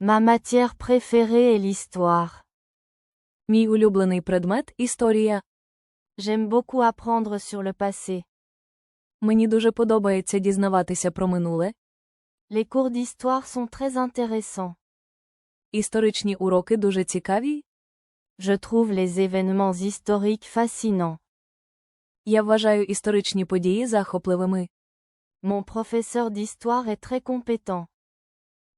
Ma matière préférée est l'histoire. Мій улюблений предмет історія. J'aime beaucoup apprendre sur le passé. Мені дуже подобається дізнаватися про минуле. Les cours d'histoire sont très intéressants. Історичні уроки дуже цікаві. Je trouve les événements historiques fascinants. Я вважаю історичні події захопливими. Mon professeur d'histoire est très compétent.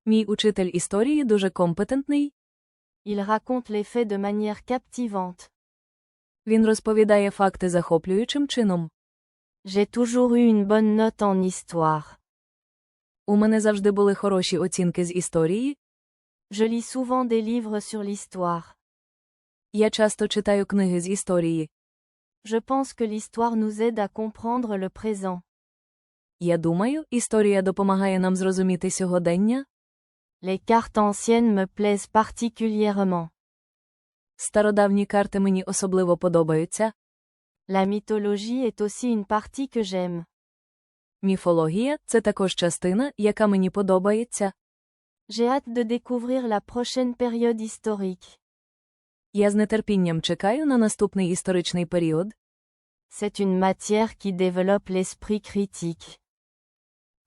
Мій учитель історії дуже компетентний. Il raconte les faits de manière captivante. Він розповідає факти захоплюючим чином. J'ai toujours eu une bonne note en histoire. У мене завжди були хороші оцінки з історії. Je lis souvent des livres sur l'histoire. Я часто читаю книги з історії. Je pense que l'histoire nous aide à comprendre le présent. Я думаю, історія допомагає нам зрозуміти сьогодення. Les cartes anciennes me plaisent particulièrement. Стародавні карти мені особливо подобаються. La mythologie est aussi une partie que j'aime. Міфологія це також частина, яка мені подобається. J'ai hâte de découvrir la prochaine période historique. Я з нетерпінням чекаю на наступний історичний період. C'est une matière qui développe l'esprit critique.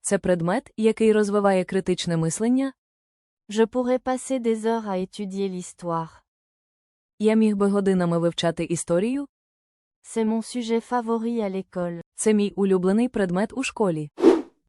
Це предмет, який розвиває критичне мислення. Je pourrais passer des heures à étudier l'histoire. Я міг би годинами вивчати історію. C'est mon sujet favori à l'école. Це мій улюблений предмет у школі.